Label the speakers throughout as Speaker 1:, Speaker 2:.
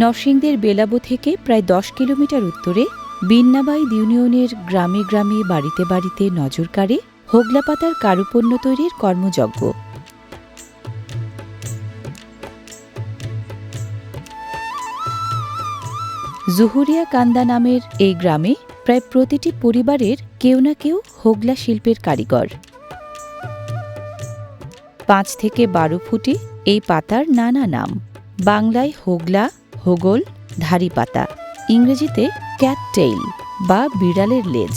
Speaker 1: নরসিংদের বেলাবো থেকে প্রায় দশ কিলোমিটার উত্তরে বিন্নাবাইদ ইউনিয়নের গ্রামে গ্রামে বাড়িতে বাড়িতে নজর কাড়ে হোগলা পাতার কারুপণ্য তৈরির কর্মযজ্ঞ। জুহুরিয়া কান্দা নামের এই গ্রামে প্রায় প্রতিটি পরিবারের কেউ না কেউ হোগলা শিল্পের কারিগর। পাঁচ থেকে বারো ফুটে এই পাতার নানা নাম। বাংলায় হোগলা হোগল ধারি পাতা ইংরেজিতে ক্যাট টেইল বা বিড়ালের লেজ।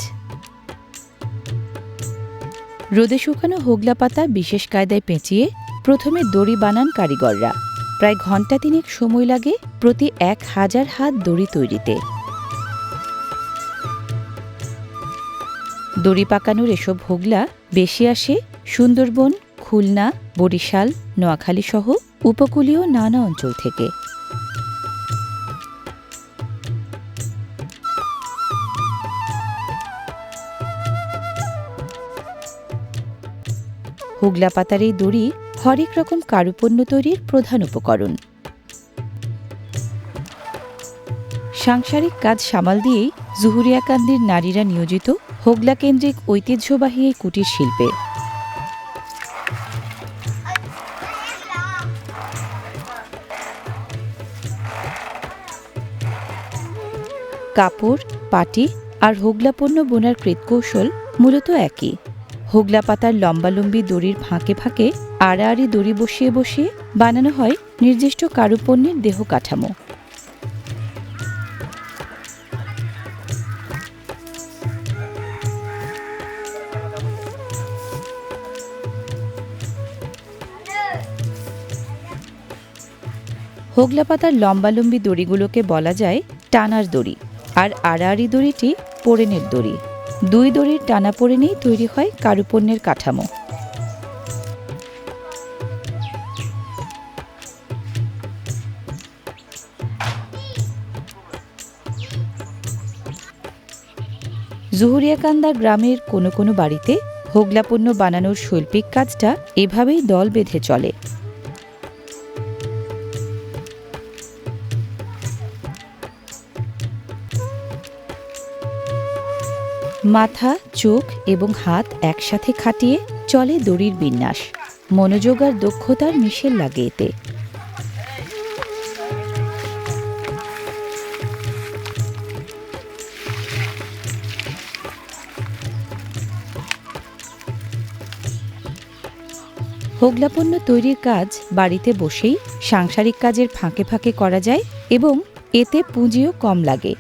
Speaker 1: রোদে শুকানো হোগলা পাতা বিশেষ কায়দায় পেঁচিয়ে প্রথমে দড়ি বানান কারিগররা। প্রায় ঘণ্টা তিনেক সময় লাগে প্রতি এক হাজার হাত দড়ি তৈরিতে। দড়ি পাকানোর এসব হোগলা বেশি আসে সুন্দরবন, খুলনা, বরিশাল নোয়াখালী সহ উপকূলীয় নানা অঞ্চল থেকে। হুগলা পাতার এই দড়ি হরেক রকম কারুপণ্য তৈরির প্রধান উপকরণ। সাংসারিক কাজ সামাল দিয়েই জুহুরিয়াকান্দির নারীরা নিয়োজিত হোগলা কেন্দ্রিক ঐতিহ্যবাহী এই কুটির শিল্পে। কাপড়, পাটি আর হোগলা পণ্য বোনার কৃতকৌশল মূলত একই। হোগলা পাতার লম্বালম্বি দড়ির ফাঁকে ফাঁকে আড়াআড়ি দড়ি বসিয়ে বসিয়ে বানানো হয় নির্দিষ্ট কারুপণ্যের দেহ কাঠামো। হোগলা পাতার লম্বালম্বি দড়িগুলোকে বলা যায় টানার দড়ি, আর আড়াআড়ি দড়িটি পোড়েনের দড়ি। দুই দড়ির টানা পোড়েনেই তৈরি হয় কারুপণ্যের কাঠামো। জুহুরিয়াকান্দা গ্রামের কোনো কোনো বাড়িতে হোগলাপণ্য বানানোর শৈল্পিক কাজটা এভাবেই দল বেঁধে চলে। মাথা, চোখ এবং হাত একসাথে খাটিয়ে চলে দড়ির বিন্যাস। মনোযোগ আর দক্ষতার মিশেল লাগে এতে। হোগলাপণ্য তৈরির কাজ বাড়িতে বসেই সাংসারিক কাজের ফাঁকে ফাঁকে করা যায় এবং এতে পুঁজিও কম লাগে।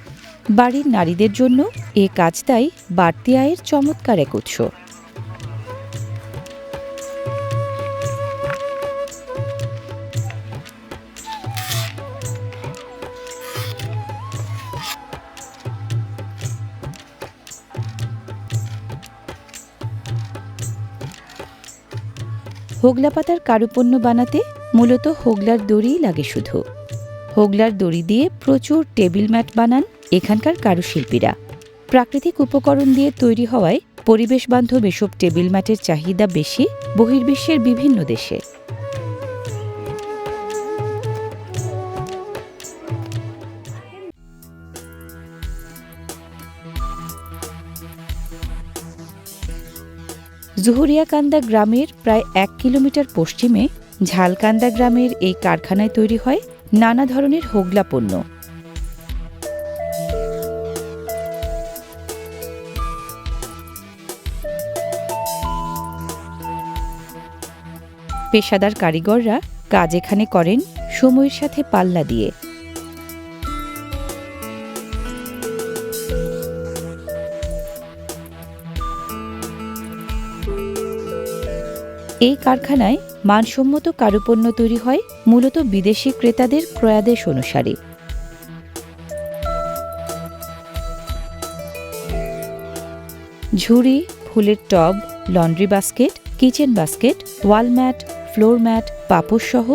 Speaker 1: বাড়ির নারীদের জন্য এ কাজটাই বাড়তি আয়ের চমৎকার এক উৎস। হোগলা পাতার কারুপণ্য বানাতে মূলত হোগলার দড়িই লাগে শুধু। হোগলার দড়ি দিয়ে প্রচুর টেবিল ম্যাট বানান এখানকার কারুশিল্পীরা। প্রাকৃতিক উপকরণ দিয়ে তৈরি হওয়ায় পরিবেশ বান্ধব এসব টেবিল ম্যাটের চাহিদা বেশি বহির্বিশ্বের বিভিন্ন দেশে। জুহুরিয়াকান্দা গ্রামের প্রায় এক কিলোমিটার পশ্চিমে ঝালকান্দা গ্রামের এই কারখানায় তৈরি হয় নানা ধরনের হোগলা পণ্য পেশাদার কারিগররা কাজ এখানে করেন সময়ের সাথে পাল্লা দিয়ে। এই কারখানায় মানসম্মত কারুপণ্য তৈরি হয় মূলত বিদেশি ক্রেতাদের ক্রয়াদেশ অনুসারে। ঝুড়ি, ফুলের টব, laundry basket kitchen basket, wall mat, floor mat, পাপোশ সহ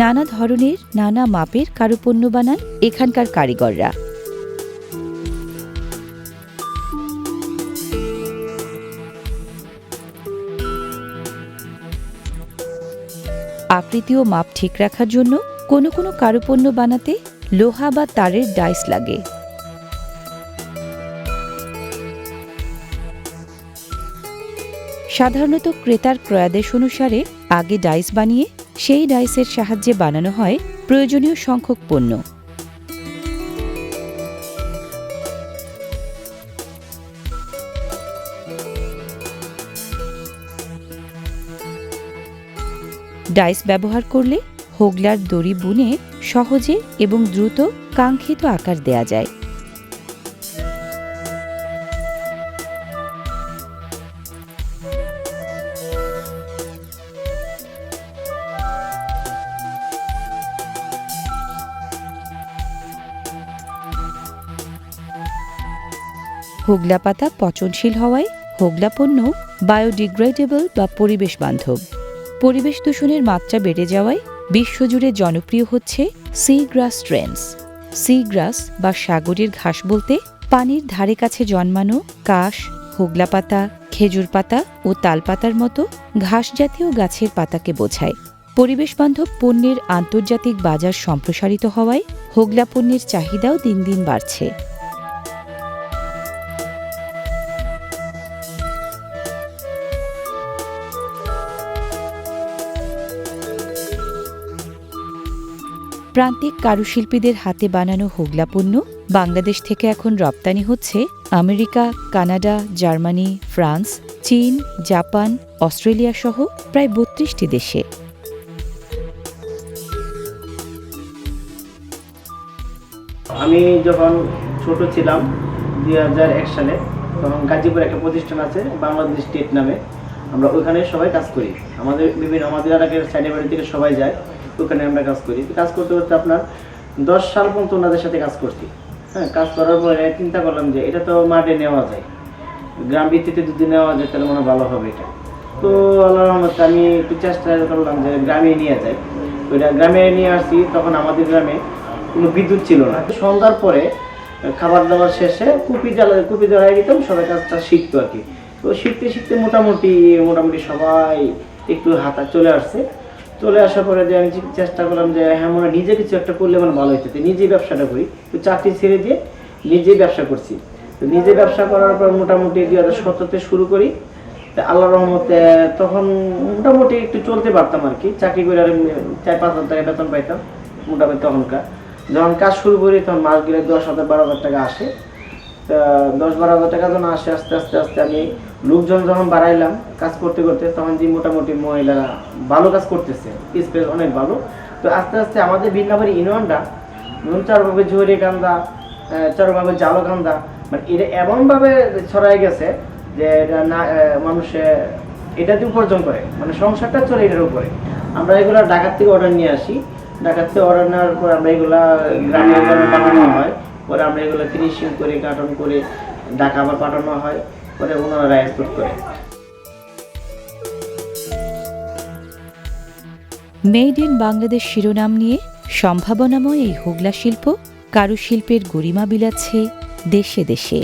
Speaker 1: নানা ধরনের, নানা মাপের কারুপণ্য বানান এখানকার কারিগররা। আকৃতি ও মাপ ঠিক রাখার জন্য কোনো কোনো কারুপণ্য বানাতে লোহা বা তারের ডাইস লাগে। সাধারণত ক্রেতার ক্রয়াদেশ অনুসারে আগে ডাইস বানিয়ে সেই ডাইসের সাহায্যে বানানো হয় প্রয়োজনীয় সংখ্যক পণ্য। ডাইস ব্যবহার করলে হোগলার দড়ি বুনে সহজে এবং দ্রুত কাঙ্ক্ষিত আকার দেয়া যায়। হোগলা পাতা পচনশীল হওয়ায় হোগলা পণ্য বায়োডিগ্রেডেবল বা পরিবেশ বান্ধব। পরিবেশ দূষণের মাত্রা বেড়ে যাওয়ায় বিশ্বজুড়ে জনপ্রিয় হচ্ছে sea grass trends sea grass বা সাগরের ঘাস বলতে পানির ধারে কাছে জন্মানো কাশ, হোগলা পাতা, খেজুর পাতা ও তালপাতার মতো ঘাস জাতীয় গাছের পাতাকে বোঝায়। পরিবেশ বান্ধব পণ্যের আন্তর্জাতিক বাজার সম্প্রসারিত হওয়ায় হোগলা পণ্যের চাহিদাও দিন দিন বাড়ছে। প্রান্তিক কারুশিল্পীদের হাতে বানানো হোগলা পণ্য বাংলাদেশ থেকে এখন রপ্তানি হচ্ছে আমেরিকা, কানাডা, জার্মানি, ফ্রান্স, চীন, জাপান, অস্ট্রেলিয়া সহ প্রায় বত্রিশটি দেশে।
Speaker 2: আমি যখন ছোট ছিলাম, দুই হাজার এক সালে, তখন গাজীপুর একটা প্রতিষ্ঠান আছে, বাংলাদেশ স্টেট নামে। আমরা ওইখানে সবাই কাজ করি। আমাদের বিভিন্ন, আমাদের এলাকার সাইডে বাড়ি থেকে সবাই যায়। ওখানে আমরা কাজ করি। কাজ করতে করতে আপনার দশ সাল পর্যন্ত ওনাদের সাথে কাজ করছি। হ্যাঁ কাজ করার পরে চিন্তা করলাম যে এটা তো মাঠে নেওয়া যায়। গ্রাম ভিত্তিতে যদি নেওয়া যায় তাহলে মনে ভালো হবে এটা। তো আল্লাহ রহমতে আমি একটু চেষ্টা করলাম যে গ্রামে নিয়ে যাই। ওইটা গ্রামে নিয়ে আসছি, তখন আমাদের গ্রামে কোনো বিদ্যুৎ ছিল না। সন্ধ্যার পরে খাবার দাবার শেষে কুপি জ্বালা, কুপি জ্বালাই দিতাম, সবাই কাজটা শিখতো আর কি। তো শিখতে শিখতে মোটামুটি মোটামুটি সবাই একটু হাতা চলে আসছে। চলে আসার পরে যে আমি চেষ্টা করলাম যে হ্যাঁ মনে নিজে কিছু একটা করলে মানে ভালো হইতে। নিজেই ব্যবসাটা করি। তো চাকরি ছেড়ে দিয়ে নিজেই ব্যবসা করছি। তো নিজে ব্যবসা করার পর মোটামুটি দুই হাজার সতেরোতে শুরু করি। তা আল্লাহ রহমতে, তখন মোটামুটি একটু চলতে পারতাম আর কি। চাকরি করে আর চার পাঁচ হাজার টাকা বেতন পাইতাম মোটামুটি তখনকার। যখন কাজ শুরু করি, তখন মাস গেলে দশ হাজার, বারো হাজার টাকা আসে। দশ বারো হাজার টাকা যখন আসে, আস্তে আস্তে আস্তে আমি লোকজন যখন বাড়াইলাম কাজ করতে করতে, তখন যে মোটামুটি মহিলারা ভালো কাজ করতেছে, স্পেস অনেক ভালো। তো আস্তে আস্তে আমাদের ভিন্নাবাড়ি ইউনিয়নটা ধরুন চারভাবে ঝরে কান্দা চারভাবে জালো কান্দা মানে এটা এমনভাবে ছড়াই গেছে যে এটা না মানুষে এটা দিয়ে উপার্জন করে মানে সংসারটা চলে এটার উপরে। আমরা এগুলো ঢাকার থেকে অর্ডার নিয়ে আসি। ঢাকার থেকে অর্ডার নেওয়ার পর আমরা এগুলা গ্রামে পাঠানো হয়। পরে আমরা এগুলো ফিনিশিং করে কার্টন করে ঢাকা আবার পাঠানো হয়, পরে ওনারা এক্সপোর্ট করে।
Speaker 1: মেড ইন বাংলাদেশ শিরোনাম নিয়ে সম্ভাবনাময় এই হোগলা শিল্প কারুশিল্পের গরিমা বিলাচ্ছে দেশে দেশে।